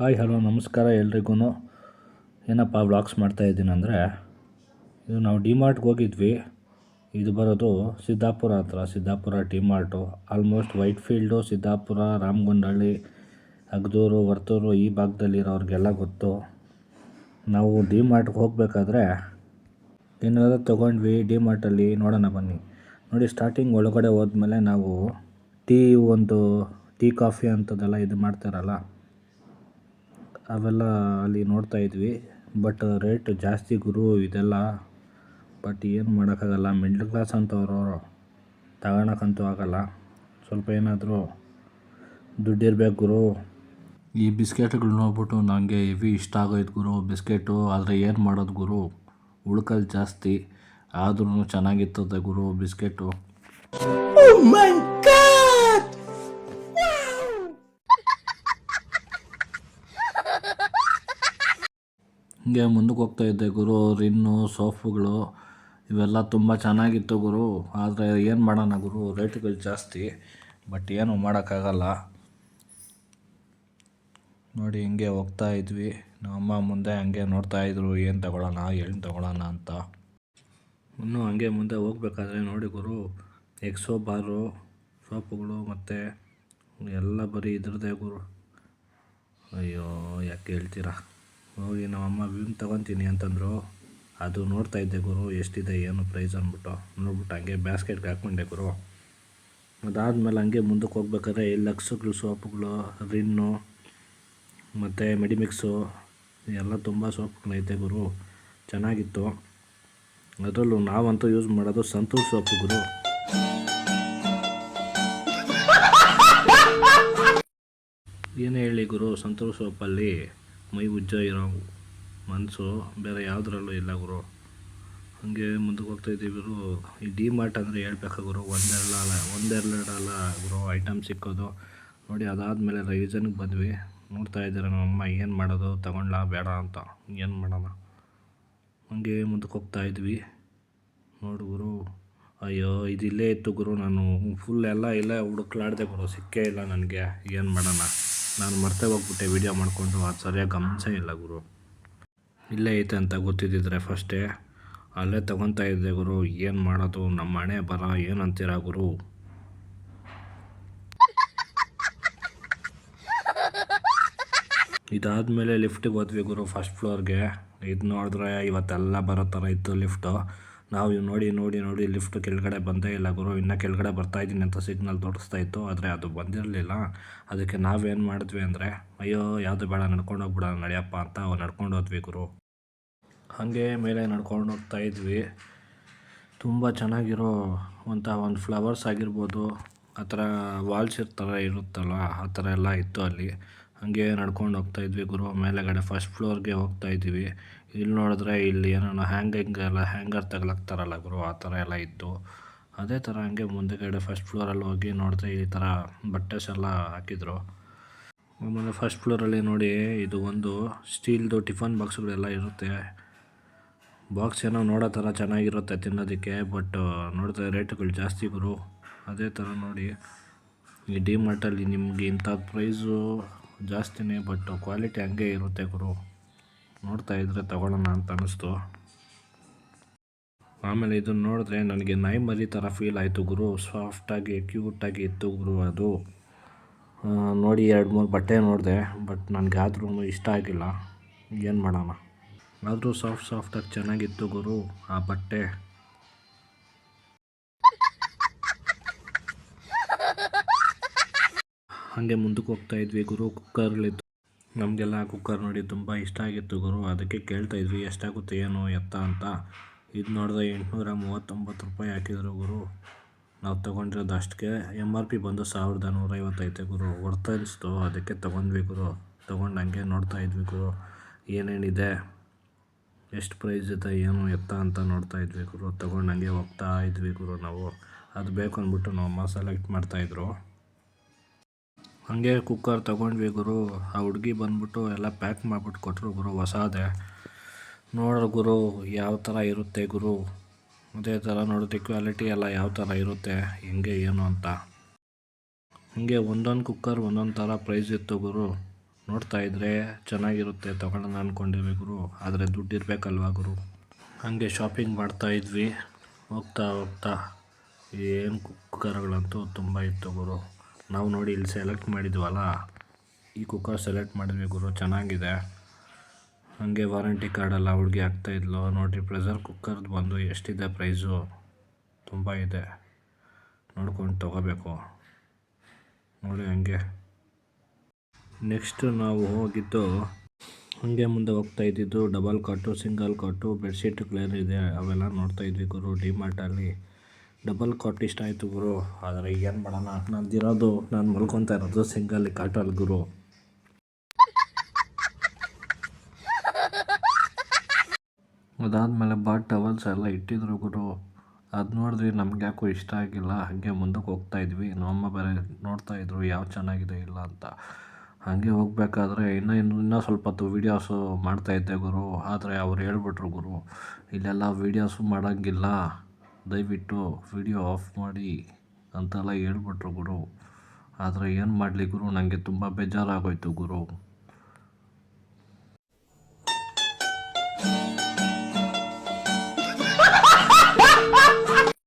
Hi, hello, ನಮಸ್ಕಾರ ಎಲ್ರಿಗೂ. ಏನಪ್ಪ, ವ್ಲಾಗ್ಸ್ ಮಾಡ್ತಾಯಿದ್ದೀನಿ ಅಂದರೆ, ಇದು ನಾವು ಡಿಮಾರ್ಟ್ಗೆ ಹೋಗಿದ್ವಿ. ಇದು ಬರೋದು ಸಿದ್ದಾಪುರ ಹತ್ರ, Siddapura DMart. Almost Whitefield Siddapura Ramagondanahalli Agdur Varthur ಈ ಭಾಗದಲ್ಲಿರೋರಿಗೆಲ್ಲ ಗೊತ್ತು. ನಾವು ಡಿಮಾರ್ಟ್ಗೆ ಹೋಗಬೇಕಾದ್ರೆ ಏನಾದರೂ ತೊಗೊಂಡ್ವಿ ಡಿಮಾರ್ಟಲ್ಲಿ, ನೋಡೋಣ ಬನ್ನಿ. ನೋಡಿ ಸ್ಟಾರ್ಟಿಂಗ್ ಒಳಗಡೆ ಹೋದ್ಮೇಲೆ ನಾವು ಟೀ ಒಂದು, ಟೀ ಕಾಫಿ ಅಂಥದ್ದೆಲ್ಲ ಇದು ಮಾಡ್ತಾರಲ್ಲ ಅವೆಲ್ಲ ಅಲ್ಲಿ ನೋಡ್ತಾ ಇದ್ವಿ. ಬಟ್ ರೇಟ್ ಜಾಸ್ತಿ ಗುರು ಇದೆಲ್ಲ. ಬಟ್ ಏನು ಮಾಡೋಕ್ಕಾಗಲ್ಲ. ಮಿಡ್ಲ್ ಕ್ಲಾಸ್ ಅಂತವರು ತಗೊಳಕ್ಕಂತೂ ಆಗಲ್ಲ. ಸ್ವಲ್ಪ ಏನಾದರೂ ದುಡ್ಡಿರ್ಬೇಕು ಗುರು. ಈ ಬಿಸ್ಕೆಟ್ಗಳು ನೋಡ್ಬಿಟ್ಟು ನನಗೆ ಹೆವಿ ಇಷ್ಟ ಆಗೋಯ್ತು ಗುರು. ಬಿಸ್ಕೆಟು, ಆದರೆ ಏನು ಮಾಡೋದು ಗುರು? ಉಳ್ಕಲ್ ಜಾಸ್ತಿ. ಆದ್ರೂ ಚೆನ್ನಾಗಿರ್ತದೆ ಗುರು ಬಿಸ್ಕೆಟು. ಹಿಂಗೆ ಮುಂದಕ್ಕೆ ಹೋಗ್ತಾ ಇದ್ದೆ ಗುರು ರಿನ್ನು ಸೋಫುಗಳು ಇವೆಲ್ಲ ತುಂಬ ಚೆನ್ನಾಗಿತ್ತು ಗುರು. ಆದರೆ ಏನು ಮಾಡೋಣ ಗುರು, ರೇಟ್ಗಳು ಜಾಸ್ತಿ ಬಟ್ ಏನು ಮಾಡೋಕ್ಕಾಗಲ್ಲ. ನೋಡಿ ಹಿಂಗೆ ಹೋಗ್ತಾ ಇದ್ವಿ. ನಮ್ಮಮ್ಮ ಮುಂದೆ ಹಂಗೆ ನೋಡ್ತಾ ಇದ್ರು, ಏನು ತಗೊಳ್ಳೋಣ ಏನು ತಗೊಳ್ಳೋಣ ಅಂತ. ಇನ್ನೂ ಹಂಗೆ ಮುಂದೆ ಹೋಗ್ಬೇಕಾದ್ರೆ ನೋಡಿ ಗುರು, ಎಕ್ಸೋ ಬಾರು ಸೋಪುಗಳು ಮತ್ತು ಎಲ್ಲ ಬರೀ ಇದ್ರದ್ದೇ ಗುರು. ಅಯ್ಯೋ, ಯಾಕೆ ಹೇಳ್ತೀರಾ? ಹೋಗಿ ನಮ್ಮಮ್ಮ ವಿಮ್ ತೊಗೊತೀನಿ ಅಂತಂದರು. ಅದು ನೋಡ್ತಾ ಇದ್ದೆ ಗುರು, ಎಷ್ಟಿದೆ, ಏನು ಪ್ರೈಸ್ ಅಂದ್ಬಿಟ್ಟು. ನೋಡ್ಬಿಟ್ಟು ಹಂಗೆ ಬ್ಯಾಸ್ಕೆಟ್ಗೆ ಹಾಕ್ಕೊಂಡೆ ಗುರು. ಅದಾದಮೇಲೆ ಹಂಗೆ ಮುಂದಕ್ಕೆ ಹೋಗ್ಬೇಕಾದ್ರೆ ಲಕ್ಸುಗಳು, ಸೋಪುಗಳು, ರಿನ್ನು, ಮತ್ತು ಮೆಡಿಮಿಕ್ಸು ಎಲ್ಲ ತುಂಬ ಸೋಪುಗಳೈತೆ ಗುರು. ಚೆನ್ನಾಗಿತ್ತು. ಅದರಲ್ಲೂ ನಾವಂತೂ ಯೂಸ್ ಮಾಡೋದು ಸಂತೂರ್ ಸೋಪು ಗುರು. ಏನು ಹೇಳಿ ಗುರು, ಸಂತೂರ್ ಸೋಪಲ್ಲಿ? ಮೈ ಉಜ್ಜ ಇರೋ ಮನಸ್ಸು ಬೇರೆ ಯಾವುದ್ರಲ್ಲೂ ಇಲ್ಲ ಗುರು. ಹಾಗೆ ಮುಂದಕ್ಕೆ ಹೋಗ್ತಾ ಇದ್ದೀವಿ ಗುರು. ಈ ಡಿ ಮಾರ್ಟ್ ಅಂದರೆ ಹೇಳ್ಬೇಕಾ ಗುರು ಒಂದೆರಡಲ್ಲ ಒಂದೆರಡಲ್ಲ ಗುರು, ಐಟಮ್ ಸಿಕ್ಕೋದು. ನೋಡಿ, ಅದಾದಮೇಲೆ ರೈಸನ್ಗೆ ಬಂದ್ವಿ. ನೋಡ್ತಾ ಇದ್ದಾರೆ ನಮ್ಮಮ್ಮ, ಏನು ಮಾಡೋದು? ತಗೊಂಡ್ಲಾ? ಬೇಡ ಅಂತ. ಏನು ಮಾಡೋಣ? ಹಂಗೆ ಮುಂದಕ್ಕೆ ಹೋಗ್ತಾ ಇದ್ವಿ. ನೋಡು ಗುರು. ಅಯ್ಯೋ, ಇದು ಇಲ್ಲೇ ಇತ್ತು ಗುರು ನಾನು. ಫುಲ್ ಎಲ್ಲ ಇಲ್ಲೇ ಹುಡುಕ್ಲಾಡ್ದೆ ಗುರು. ಸಿಕ್ಕೇ ಇಲ್ಲ ನನಗೆ. ಏನು ಮಾಡೋಣ? ನಾನು ಮರ್ತೇ ಹೋಗ್ಬಿಟ್ಟೆ ವೀಡಿಯೋ ಮಾಡಿಕೊಂಡು, ಅದು ಸರಿಯಾಗಿ ಗಮನಿಸೇ ಇಲ್ಲ ಗುರು. ಇಲ್ಲೇ ಐತೆ ಅಂತ ಗೊತ್ತಿದ್ದಿದ್ರೆ ಫಸ್ಟೇ ಅಲ್ಲೇ ತಗೊತಾ ಇದ್ದೆ ಗುರು. ಏನು ಮಾಡೋದು? ನಮ್ಮ ಹಣೆ ಬರ ಏನು ಅಂತೀರಾ ಗುರು? ಇದಾದಮೇಲೆ ಲಿಫ್ಟಿಗೆ ಹೋದ್ವಿ ಗುರು ಫಸ್ಟ್ ಫ್ಲೋರ್ಗೆ ಇದು ನೋಡಿದ್ರೆ ಇವತ್ತೆಲ್ಲ ಬರೋ ಥರ ಇತ್ತು ಲಿಫ್ಟು ನಾವು ಇವ್ ನೋಡಿ ನೋಡಿ ನೋಡಿ, ಲಿಫ್ಟ್ ಕೆಳಗಡೆ ಬಂದೇ ಇಲ್ಲ ಗುರು. ಇನ್ನೂ ಕೆಳಗಡೆ ಬರ್ತಾ ಇದ್ದೀನಿ ಅಂತ ಸಿಗ್ನಲ್ ತೋರಿಸ್ತಾ ಇತ್ತು. ಆದರೆ ಅದು ಬಂದಿರಲಿಲ್ಲ. ಅದಕ್ಕೆ ನಾವೇನು ಮಾಡಿದ್ವಿ ಅಂದರೆ, ಅಯ್ಯೋ, ಯಾವುದು ಬೇಡ, ನಡ್ಕೊಂಡು ಹೋಗ್ಬಿಡೋಣ ನಡೆಯಪ್ಪ ಅಂತ ನಡ್ಕೊಂಡು ಹೋದ್ವಿ ಗುರು. ಹಾಗೆ ಮೇಲೆ ನಡ್ಕೊಂಡು ಹೋಗ್ತಾ ಇದ್ವಿ. ತುಂಬ ಚೆನ್ನಾಗಿರೋ ಅಂತ ಒಂದು ಫ್ಲವರ್ಸ್ ಆಗಿರ್ಬೋದು. ಆ ಥರ ವಾಲ್ಸ್ ಥರ ಇರುತ್ತಲ್ಲ, ಆ ಥರ ಎಲ್ಲ ಇತ್ತು ಅಲ್ಲಿ. ಹಾಗೆ ನಡ್ಕೊಂಡು ಹೋಗ್ತಾ ಇದ್ವಿ ಗುರು. ಮೇಲೆಗಡೆ ಫಸ್ಟ್ ಫ್ಲೋರ್ಗೆ ಹೋಗ್ತಾ ಇದ್ವಿ ಇಲ್ಲಿ ನೋಡಿದ್ರೆ ಇಲ್ಲಿ ಏನೋ ಹ್ಯಾಂಗಿಂಗ್ ಎಲ್ಲ ಹ್ಯಾಂಗರ್ ತಗಲಕ್ತಾರಲ್ಲ ಗುರು, ಆ ಥರ ಎಲ್ಲ ಇತ್ತು. ಅದೇ ಥರ ಹಂಗೆ ಮುಂದೆಗಡೆ ಫಸ್ಟ್ ಫ್ಲೋರಲ್ಲಿ ಹೋಗಿ ನೋಡಿದ್ರೆ ಈ ಥರ ಬಟ್ಟೆಸ್ ಎಲ್ಲ ಹಾಕಿದ್ರು. ಆಮೇಲೆ ಫಸ್ಟ್ ಫ್ಲೋರಲ್ಲಿ ನೋಡಿ ಇದು ಒಂದು ಸ್ಟೀಲ್ದು ಟಿಫನ್ ಬಾಕ್ಸ್ಗಳೆಲ್ಲ ಇರುತ್ತೆ. ಬಾಕ್ಸ್ ಏನೋ ನೋಡೋ ಥರ ಚೆನ್ನಾಗಿರುತ್ತೆ ತಿನ್ನೋದಕ್ಕೆ ಬಟ್ ನೋಡಿದ್ರೆ ರೇಟ್ಗಳು ಜಾಸ್ತಿ ಗುರು. ಅದೇ ಥರ ನೋಡಿ, ಈ ಡಿ ಮಾರ್ಟಲ್ಲಿ ನಿಮಗೆ ಇಂಥ ಪ್ರೈಸು ಜಾಸ್ತಿನೇ ಬಟ್ ಕ್ವಾಲಿಟಿ ಹಂಗೆ ಇರುತ್ತೆ ಗುರು. ನೋಡ್ತಾ ಇದ್ದರೆ ತಗೊಳ್ಳೋಣ ಅಂತ ಅನ್ನಿಸ್ತು. ಆಮೇಲೆ ಇದನ್ನು ನೋಡಿದ್ರೆ ನನಗೆ ನಾಯಿ ಮರಿ ಥರ ಫೀಲ್ ಆಯಿತು ಗುರು. ಸಾಫ್ಟಾಗಿ ಕ್ಯೂಟಾಗಿ ಇತ್ತು ಗುರು ಅದು. ನೋಡಿ ಎರಡು ಮೂರು ಬಟ್ಟೆ ನೋಡಿದೆ ಬಟ್ ನನಗೆ ಆದ್ರೂ ಇಷ್ಟ ಆಗಿಲ್ಲ. ಏನು ಮಾಡೋಣ? ಆದರೂ ಸಾಫ್ಟ್ ಸಾಫ್ಟಾಗಿ ಚೆನ್ನಾಗಿತ್ತು ಗುರು ಆ ಬಟ್ಟೆ. ಹಾಗೆ ಮುಂದಕ್ಕೆ ಹೋಗ್ತಾ ಇದ್ವಿ ಗುರು ಕುಕ್ಕರ್ಲಿದ್ದು ನಮಗೆಲ್ಲ ಕುಕ್ಕರ್ ನೋಡಿ ತುಂಬ ಇಷ್ಟ ಆಗಿತ್ತು ಗುರು. ಅದಕ್ಕೆ ಕೇಳ್ತಾ ಇದ್ವಿ, ಎಷ್ಟಾಗುತ್ತೆ, ಏನು, ಎತ್ತ ಅಂತ. ಇದು ನೋಡಿದ್ರೆ ಎಂಟುನೂರ ಮೂವತ್ತೊಂಬತ್ತು ರೂಪಾಯಿ ಹಾಕಿದ್ರು ಗುರು. ನಾವು ತೊಗೊಂಡಿರೋದು ಅಷ್ಟಕ್ಕೆ. ಎಂ ಆರ್ ಪಿ ಬಂದು ಸಾವಿರದ ನೂರೈವತ್ತೈತೆ ಗುರು. ವರ್ತ್ ಅನಿಸ್ತು. ಅದಕ್ಕೆ ತೊಗೊಂಡ್ವಿ ಗುರು. ತೊಗೊಂಡು ಹಂಗೆ ನೋಡ್ತಾ ಇದ್ವಿ ಗುರು. ಏನೇನಿದೆ? ಎಷ್ಟು ಪ್ರೈಸ್ ಇದೆ, ಏನು, ಎತ್ತ ಅಂತ ನೋಡ್ತಾ ಇದ್ವಿ ಗುರು. ತೊಗೊಂಡು ಹಂಗೆ ಹೋಗ್ತಾ ಇದ್ವಿ ಗುರು ನಾವು. ಅದು ಬೇಕು ಅಂದ್ಬಿಟ್ಟು ನಮ್ಮ ಸೆಲೆಕ್ಟ್ ಮಾಡ್ತಾಯಿದ್ರು ಹಾಗೆ ಕುಕ್ಕರ್ ತೊಗೊಂಡ್ವಿ ಗುರು. ಆ ಹುಡುಗಿ ಬಂದ್ಬಿಟ್ಟು ಎಲ್ಲ ಪ್ಯಾಕ್ ಮಾಡಿಬಿಟ್ಟು ಕೊಟ್ಟರು ಗುರು ಹೊಸಾದೆ ನೋಡೋ ಗುರು, ಯಾವ ಥರ ಇರುತ್ತೆ ಗುರು? ಅದೇ ಥರ ನೋಡಿದ್ರೆ ಕ್ವಾಲಿಟಿ ಎಲ್ಲ ಯಾವ ಥರ ಇರುತ್ತೆ, ಹೆಂಗೆ, ಏನು ಅಂತ. ಹಿಂಗೆ ಒಂದೊಂದು ಕುಕ್ಕರ್ ಒಂದೊಂದು ಥರ ಪ್ರೈಸ್ ಇತ್ತು ಗುರು. ನೋಡ್ತಾ ಇದ್ದರೆ ಚೆನ್ನಾಗಿರುತ್ತೆ ತೊಗೊಳ್ಳೋಣ ಅಂದ್ಕೊಂಡಿದ್ವಿ ಗುರು. ಆದರೆ ದುಡ್ಡು ಇರಬೇಕಲ್ವಾ ಗುರು? ಹಾಗೆ ಶಾಪಿಂಗ್ ಮಾಡ್ತಾ ಇದ್ವಿ. ಹೋಗ್ತಾ ಹೋಗ್ತಾ ಏನು ಕುಕ್ಕರ್ಗಳಂತೂ ತುಂಬ ಇತ್ತು ಗುರು. ನಾವು ನೋಡಿ ಇಲ್ಲಿ ಸೆಲೆಕ್ಟ್ ಮಾಡಿದ್ವಲ್ಲ? ಈ ಕುಕ್ಕರ್ ಸೆಲೆಕ್ಟ್ ಮಾಡಿದ್ವಿ ಗುರು, ಚೆನ್ನಾಗಿದೆ. ಹಾಗೆ ವಾರಂಟಿ ಕಾರ್ಡೆಲ್ಲ ಹುಡುಗಿ ಆಗ್ತಾಯಿದ್ಲು ನೋಡಿರಿ ಪ್ರೆಷರ್ ಕುಕ್ಕರ್ದು ಬಂದು ಎಷ್ಟಿದೆ ಪ್ರೈಸು ತುಂಬ ಇದೆ. ನೋಡ್ಕೊಂಡು ತೊಗೋಬೇಕು. ನೋಡಿ ಹಂಗೆ. ನೆಕ್ಸ್ಟ್ ನಾವು ಹೋಗಿದ್ದು, ಹಾಗೆ ಮುಂದೆ ಹೋಗ್ತಾ ಇದ್ದಿದ್ದು ಡಬಲ್ ಕಟ್ಟು ಸಿಂಗಲ್ ಕಟ್ಟು ಬೆಡ್ಶೀಟ್ ಕ್ಲಿಯರ್ ಇದೆ. ಅವೆಲ್ಲ ನೋಡ್ತಾ ಇದ್ವಿ ಗುರು ಡಿಮಾರ್ಟಲ್ಲಿ ಡಬಲ್ ಕಾಟ್ ಇಷ್ಟ ಆಯಿತು ಗುರು. ಆದರೆ ಏನು ಮಾಡೋಣ? ನಂದಿರೋದು ನಾನು ಮಲ್ಕೊತಾ ಇರೋದು ಸಿಂಗಲ್ ಕಾಟಲ್ಲಿ ಗುರು. ಅದಾದಮೇಲೆ ಬಾತ್ ಟವಲ್ಸ್ ಎಲ್ಲ ಇಟ್ಟಿದ್ರು ಗುರು. ಅದು ನೋಡಿದ್ವಿ ನಮ್ಗೆ ಯಾಕೋ ಇಷ್ಟ ಆಗಿಲ್ಲ. ಹಾಗೆ ಮುಂದಕ್ಕೆ ಹೋಗ್ತಾ ಇದ್ವಿ. ನಮ್ಮಮ್ಮ ಬೇರೆ ನೋಡ್ತಾ ಇದ್ರು ಯಾವ ಚೆನ್ನಾಗಿದೆ ಇಲ್ಲ ಅಂತ. ಹಾಗೆ ಹೋಗ್ಬೇಕಾದ್ರೆ ಇನ್ನೂ ಇನ್ನು ಇನ್ನೂ ಸ್ವಲ್ಪ ಹೊತ್ತು ವೀಡಿಯೋಸು ಮಾಡ್ತಾಯಿದ್ದೆ ಗುರು. ಆದರೆ ಅವ್ರು ಹೇಳ್ಬಿಟ್ರು ಗುರು, ಇಲ್ಲೆಲ್ಲ ವೀಡಿಯೋಸು ಮಾಡೋಂಗಿಲ್ಲ. ದಯವಿಟ್ಟು ವಿಡಿಯೋ ಆಫ್ ಮಾಡಿ ಅಂತೆಲ್ಲ ಹೇಳ್ಬಿಟ್ರು ಗುರು. ಆದರೆ ಏನು ಮಾಡಲಿ ಗುರು? ನನಗೆ ತುಂಬ ಬೇಜಾರಾಗೋಯಿತು ಗುರು.